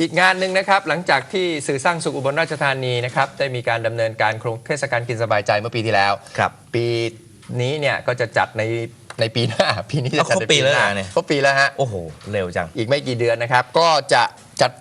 อีกงานหนึ่งนะครับหลังจากที่สื่อสร้างสุขอุบลราชธานีนะครับได้มีการดำเนินการโครงเทศกาลกินสบายใจเมื่อปีที่แล้ว ครับ ปีนี้เนี่ยก็จะจัดในในปีหน้า ปีนี้จะจัดเอาครบในปีแล้วหน้าเหรอเนี่ย ครบปีแล้วฮะ โอ้โห เร็วจัง อีกไม่กี่เดือนนะครับ ก็จะจัด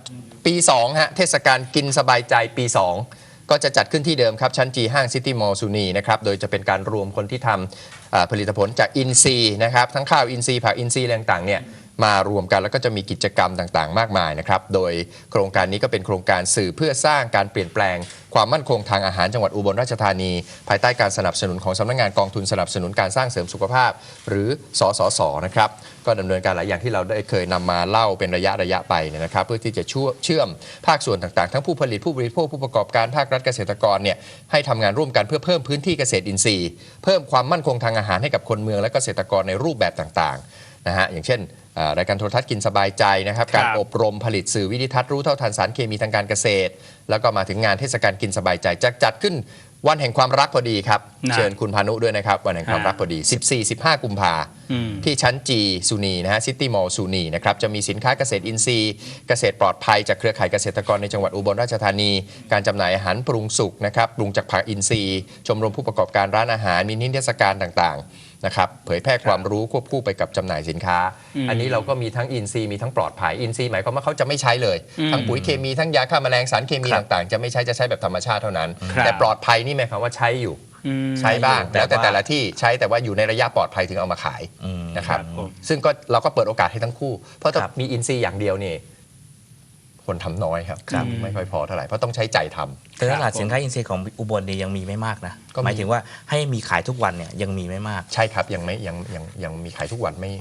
ปี2ฮะเทศกาลกินสบายใจปี 2 ก็จะจัดขึ้นที่เดิมครับ ชั้นจีห้างซิตี้มอลล์ซูนีนะครับโดยจะเป็นการรวมคนที่ทำอ่าผลิตผลจากอินซีย์นะครับ ทั้งข้าวอินซีย์ผักอินซีย์อะไรต่างๆเนี่ย มารวมกันแล้วก็จะมีกิจกรรมต่างๆ มากมายนะครับ โดยโครงการนี้ก็เป็นโครงการสื่อเพื่อสร้างการเปลี่ยนแปลง ความมั่นคงทางอาหารจังหวัดอุบลราชธานี ภายใต้การสนับสนุนของสำนักงานกองทุนสนับสนุนการสร้างเสริมสุขภาพ หรือสสสนะครับก็ดำเนินการหลายอย่างที่เราได้เคยนำมาเล่าเป็นระยะระยะไปเนี่ยนะครับ เพื่อที่จะเชื่อมภาคส่วนต่างๆ ทั้งผู้ผลิตผู้บริโภคผู้ประกอบการภาครัฐเกษตรกรเนี่ยให้ทำงานร่วมกันเพื่อเพิ่มพื้นที่เกษตรอินทรีย์ เพิ่มความมั่นคงทางอาหารให้กับคนเมืองและเกษตรกรในรูปแบบต่างๆ นะฮะอย่างเช่นอ่ารายการโทรทัศน์กินสบายใจนะครับการครับอบรมผลิตสื่อวิดิทัศน์รู้เท่าทันสารเคมีทางการเกษตร แล้วก็มาถึงงานเทศกาลกินสบายใจจะจัดขึ้นวันแห่งความรักพอดีครับนะเชิญคุณพานุด้วยนะครับ วันแห่งความอ่ารัรักพอดี 14-15 กุมภาอืมที่ชั้นจีซูนีนะฮะซิตี้มอลล์ซูนีนะครับ จะมีสินค้าเกษตรอินทรีย์ เกษตรปลอดภัยจากเครือข่ายเกษตรกรในจังหวัดอุบลราชธานี การจำหน่ายอาหารปรุงสุกนะครับปรุงจากผักอินทรีย์ ชมรมผู้ประกอบการร้านอาหารมีนิทรรศการต่างๆนะครับเผยแพร่ความรู้ควบคู่ไปกับจำหน่ายสินค้าอืมอันนี้เราก็มีทั้งอินทรีย์มีทั้งปลอดภัยอินทรีย์หมายความว่าเขาจะไม่ใช้เลยอืมทั้งปุ๋ยเคมีทั้งยาฆ่าแมลงสารเคมีครับต่างๆ จะไม่ใช้จะใช้แบบธรรมชาติเท่านั้นครับแต่ปลอดภัยนี่หมายความว่าใช้อยู่อืม ใช้บ้างแต่แล้วแต่ว่าแต่ละที่ใช้แต่ว่าอยู่ในระยะปลอดภัยถึงเอามาขายอืมนะครับครับผมซึ่งก็เราก็เปิดโอกาสให้ทั้งคู่ เพราะถ้าครับมีอินซีย์อย่างเดียวนี่คนทำน้อยครับครับ ไม่ค่อยพอเท่าไหร่เพราะต้องใช้ใจทำแต่ตลาดครับผมสินค้าอินทรีย์ของอุบลเนี่ยยังมีไม่มากนะก็มีหมายถึงว่าให้มีขายทุกวันเนี่ยยังมีไม่มาก ใช่ครับยังไม่ยังยังยังมีขายทุกวันไม่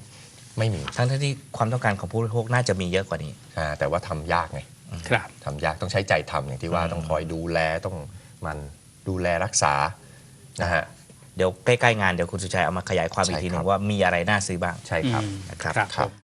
ไม่มีทั้งที่ความต้องการของผู้บริโภคน่าจะมีเยอะกว่านี้อ่าแต่ว่าทำยากไงครับทำยากต้องใช้ใจทำอย่างที่ว่าอืมต้องคอยดูแลต้องมันดูแลรักษา นะฮะเดี๋ยวใกล้ ๆ งานเดี๋ยวคุณสุชัยเอามาขยายความอีกทีหนึใช่ครังบว่ามีอะไรน่าซื้อบ้างใช่ครับอืมนะครับ ครับครับผม